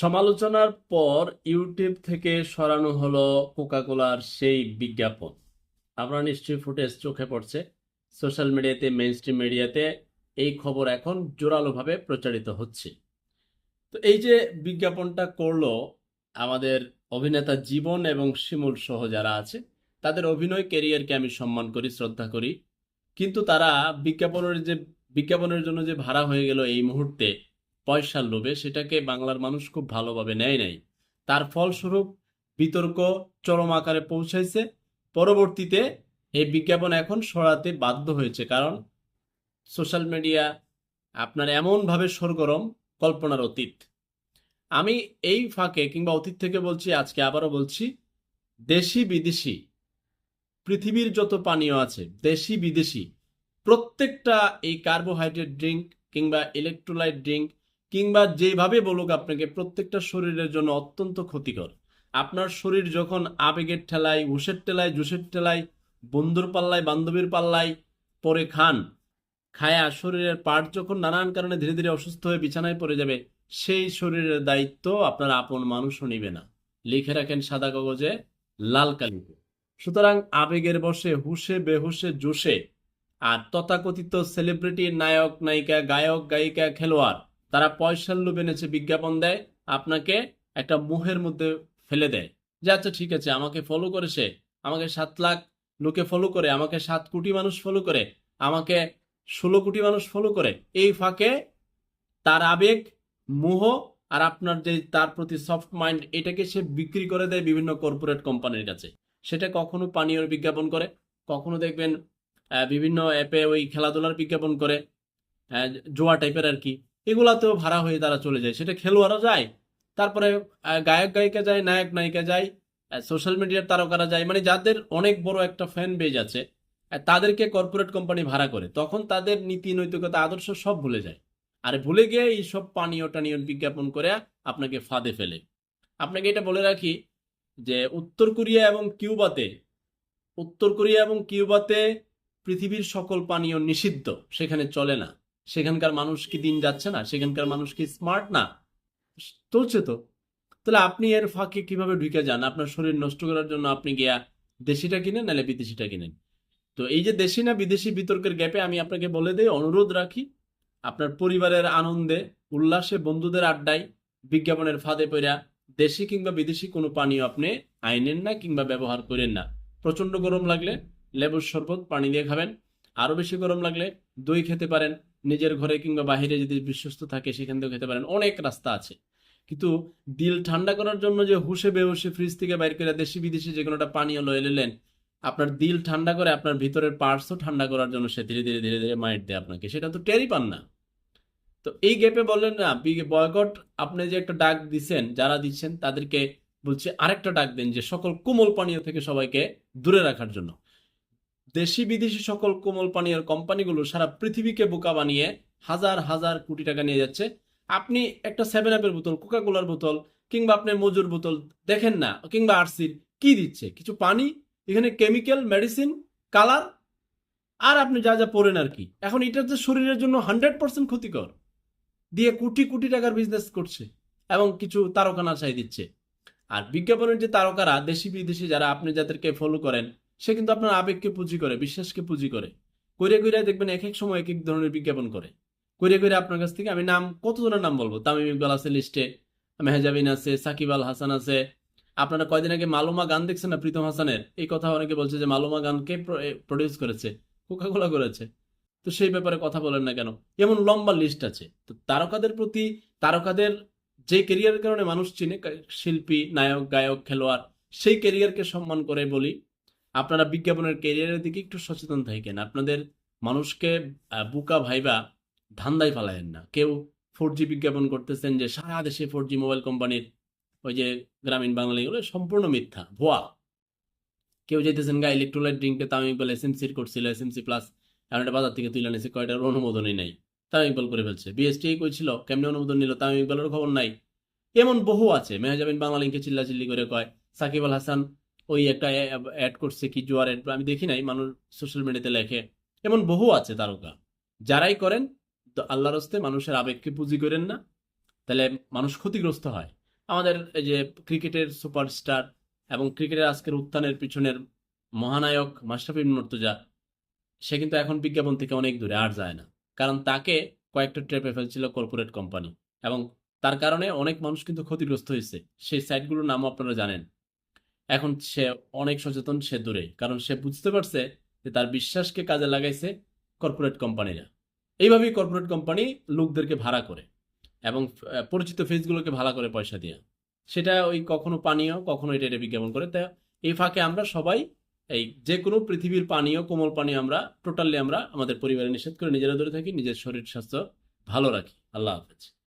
সমালোচনার পর ইউটিউব থেকে সরানো হলো কোকাকোলার সেই বিজ্ঞাপন। আপনারা নিশ্চয়ই ফুটেজ চোখে পড়ছে। সোশ্যাল মিডিয়াতে মেইন স্ট্রিম মিডিয়াতে এই খবর এখন জোরালোভাবে প্রচারিত হচ্ছে। তো এই যে বিজ্ঞাপনটা করল আমাদের অভিনেতা জীবন এবং শিমুল সহ যারা আছে, তাদের অভিনয় ক্যারিয়ারকে আমি সম্মান করি, শ্রদ্ধা করি। কিন্তু তারা বিজ্ঞাপনের যে, বিজ্ঞাপনের জন্য যে ভাড়া হয়ে গেল এই মুহূর্তে পয়সার লোভে সেটাকে বাংলার মানুষ খুব ভালোভাবে নেয় নাই। তার ফলস্বরূপ বিতর্ক চরম আকারে পৌঁছাইছে। পরবর্তীতে এই বিজ্ঞাপন এখন সরাতে বাধ্য হয়েছে কারণ সোশ্যাল মিডিয়া আপনার এমনভাবে সরগরম কল্পনার অতীত। আমি এই ফাঁকে কিংবা অতীত থেকে বলছি, আজকে আবারও বলছি, দেশি বিদেশি, পৃথিবীর যত পানীয় আছে, দেশি বিদেশি, প্রত্যেকটা এই কার্বোহাইড্রেট ড্রিঙ্ক কিংবা ইলেকট্রোলাইট ড্রিঙ্ক কিংবা যেভাবে বলুক আপনাকে, প্রত্যেকটা শরীরের জন্য অত্যন্ত ক্ষতিকর। আপনার শরীর যখন আবেগের ঠেলায় হুশের ঠেলায়, জুসের ঠেলায়, বন্ধুর পাল্লায়, বান্ধবীর পাল্লায় পরে খান, খায়া শরীরের পার্ট যখন নানান কারণে ধীরে ধীরে অসুস্থ হয়ে বিছানায় পড়ে যাবে, সেই শরীরের দায়িত্ব আপনার আপন মানুষও নিবে না। লিখে রাখেন সাদা কাগজে, লাল কালিতে। সুতরাং আবেগের বসে হুসে বেহুসে জোশে আর তথাকথিত সেলিব্রিটি নায়ক, নায়িকা, গায়ক, গায়িকা, খেলোয়াড় তারা পয়সার লোভ এনেছে বিজ্ঞাপন দেয়, আপনাকে একটা মুহের মধ্যে ফেলে দেয়। যে আচ্ছা ঠিক আছে, আমাকে ফলো করেছে আমাকে সাত লাখ লোকে ফলো করে, আমাকে সাত কোটি মানুষ ফলো করে, আমাকে ষোলো কোটি মানুষ ফলো করে। এই ফাঁকে তার আবেগ, মোহ আর আপনার যে, তার প্রতি সফট মাইন্ড এটাকে সে বিক্রি করে দেয় বিভিন্ন কর্পোরেট কোম্পানির কাছে। সেটা কখনো পানীয় বিজ্ঞাপন করে, কখনো দেখবেন বিভিন্ন অ্যাপে ওই খেলাধুলার বিজ্ঞাপন করে জোয়া টাইপের আর কি। এগুলাতেও ভাড়া হয়ে তারা চলে যায়। সেটা খেলোয়াড়ও যায়, তারপরে গায়ক গায়িকা যায়, নায়ক নায়িকা যায় সোশ্যাল মিডিয়ার তারকারা যায়। মানে যাদের অনেক বড় একটা ফ্যান বেজ আছে তাদেরকে কর্পোরেট কোম্পানি ভাড়া করে, তখন তাদের নীতি, নৈতিকতা, আদর্শ সব ভুলে যায়। আর ভুলে গিয়ে এই সব পানীয় টানীয় বিজ্ঞাপন করে আপনাকে ফাঁদে ফেলে। আপনাকে এটা বলে রাখি যে, উত্তর কোরিয়া এবং কিউবাতে, উত্তর কোরিয়া এবং কিউবাতে পৃথিবীর সকল পানীয় নিষিদ্ধ, সেখানে চলে না। সেখানকার মানুষ কি দিন যাচ্ছে না? সেখানকার মানুষ কি স্মার্ট না? চলছে তো। তাহলে আপনি এর ফাঁকে কীভাবে ঢুকে যান? আপনার শরীর নষ্ট করার জন্য আপনি গিয়া দেশিটা কিনেন, নাহলে বিদেশিটা কিনেন? তো এই যে দেশি না বিদেশি বিতর্কের গ্যাপে আমি আপনাকে বলে দেই, অনুরোধ রাখি, আপনার পরিবারের আনন্দে, উল্লাসে, বন্ধুদের আড্ডায়, বিজ্ঞাপনের ফাঁদে পড়া দেশি কিংবা বিদেশি কোনো পানীয় আপনি আইনেন না কিংবা ব্যবহার করেন না। প্রচণ্ড গরম লাগলে লেবুর শরবত পানি দিয়ে খাবেন। আরও বেশি গরম লাগলে দই খেতে পারেন। নিজের ঘরে কিংবা বাহিরে যদি বিশ্বস্ত থাকে, সেখান থেকেও খেতে পারেন। অনেক রাস্তা আছে। কিন্তু দিল ঠান্ডা করার জন্য যে হুশে বেহুসে ফ্রিজ থেকে বাইর করে দেশি বিদেশি যে কোনোটা পানীয় লয়ে নিলেন আপনার দিল ঠান্ডা করে আপনার ভিতরের পার্টসও ঠান্ডা করার জন্য সে ধীরে ধীরে ধীরে ধীরে মাইট দেয় আপনাকে। সেটা তো টেরই পান না। তো এই গ্যাপে বললেন না বয়কট, আপনি যে একটা ডাক দিচ্ছেন যারা দিচ্ছেন, তাদেরকে বলছে আরেকটা ডাক দেন যে সকল কোমল পানীয় থেকে সবাইকে দূরে রাখার জন্য। দেশি বিদেশি সকল কোমল পানীয় কোম্পানিগুলো সারা পৃথিবীকে বোকা বানিয়ে হাজার হাজার কোটি টাকা নিয়ে যাচ্ছে। আপনি একটা সেভেন আপের বোতল কোকা কোলার বোতল কিংবা আপনার মজুর বোতল দেখেন না কিংবা আরসির কি দিচ্ছে? কিছু পানি, এখানে কেমিক্যাল মেডিসিন কালার আর আপনি যা যা পড়েন আর কি। এখন এটা যে শরীরের জন্য হান্ড্রেড পার্সেন্ট ক্ষতিকর। দিয়ে কোটি কোটি টাকার বিজনেস করছে এবং কিছু তারকা নাচাই দিচ্ছে। আর বিজ্ঞাপনের যে তারকারা দেশি বিদেশি যারা, আপনি যাদেরকে ফলো করেন সে কিন্তু আপনার আবেগকে পুঁজি করে, বিশ্বাসকে পুঁজি করে। কইরে কইরে দেখবেন এক এক সময় এক এক ধরনের বিজ্ঞাপন করে। কইরে কইরে আপনার কাছ থেকে আমি নাম, কত কতজনের নাম বলব? তামিম ইকবাল আছে লিস্টে, মেহজাবিন আছে, সাকিব আল হাসান আছে। আপনারা কয়দিন আগে মালুমা গান দেখছেন না, প্রীতম হাসানের? এই কথা অনেকে বলছে যে মালুমা গানকে প্রডিউস করেছে কোকাকোলা করেছে। তো সেই ব্যাপারে কথা বলেন না কেন? এমন লম্বা লিস্ট আছে। তো তারকাদের প্রতি, তারকাদের যে কেরিয়ারের কারণে মানুষ চিনে শিল্পী, নায়ক, গায়ক, খেলোয়াড়, সেই কেরিয়ারকে সম্মান করে বলি আপনারা বিজ্ঞাপনের কেরিয়ারের দিকে একটু সচেতন থাকেন। আপনাদের মানুষকে বুকা ভাইবা ধান্দায় ফালায়েন না। কেউ ফোর জি বিজ্ঞাপন করতেছেন যে, সারা দেশে ফোর জি মোবাইল কোম্পানির ওই যে গ্রামীণ বাংলা এগুলো সম্পূর্ণ মিথ্যা। ভুয়া। কেউ যেতেছেন গা ইলেকট্রোলাইট ড্রিঙ্কে তামিম ইকবাল এসএমসির করছিল এসএমসি প্লাস এখন এটা বাজার থেকে তুলে নিয়েছে কয়টার অনুমোদনই নাই। তামিম ইকবাল করে ফেলছে। বিএসটি কইছিল, কেমনি অনুমোদন নিল? তামিম ইকবালের খবর নাই। এমন বহু আছে। মেহজাবিন বাংলা লিঙ্কে চিল্লাচিল্লি করে কয়, সাকিব আল হাসান ওই একটা অ্যাড করছে কি জোয়ার অ্যাড আমি দেখি নাই, মানুষ সোশ্যাল মিডিয়াতে লেখে। এমন বহু আছে তারকা। যারাই করেন, তো আল্লাহর হস্তে মানুষের আবেগকে পুঁজি করেন না। তাহলে মানুষ ক্ষতিগ্রস্ত হয়। আমাদের এই যে ক্রিকেটের সুপারস্টার এবং ক্রিকেটের আজকের উত্থানের পিছনের মহানায়ক বিন মুর্তজা সে কিন্তু এখন বিজ্ঞাপন থেকে অনেক দূরে, আর যায় না। কারণ তাকে কয়েকটা ট্রেপে ফেলছিল কর্পোরেট কোম্পানি এবং তার কারণে অনেক মানুষ কিন্তু ক্ষতিগ্রস্ত হয়েছে। সেই সাইটগুলোর নামও আপনারা জানেন। এখন সে অনেক সচেতন, সে দূরে কারণ সে বুঝতে পারছে যে তার বিশ্বাসকে কাজে লাগাইছে কর্পোরেট কোম্পানিরা এইভাবেই কর্পোরেট কোম্পানি লোকদেরকে ভাড়া করে এবং পরিচিত ফেসগুলোকে ভাড়া করে পয়সা দিয়ে। সেটা ওই কখনো পানীয়, কখনো এটা এটা বিজ্ঞাপন করে। তা এই ফাঁকে আমরা সবাই, এই যে কোনো পৃথিবীর পানীয়, কোমল পানীয় আমরা টোটালি আমরা আমাদের পরিবারে নিষেধ করে নিজেরা দূরে থাকি, নিজের শরীর স্বাস্থ্য ভালো রাখি। আল্লাহ হাফেজ।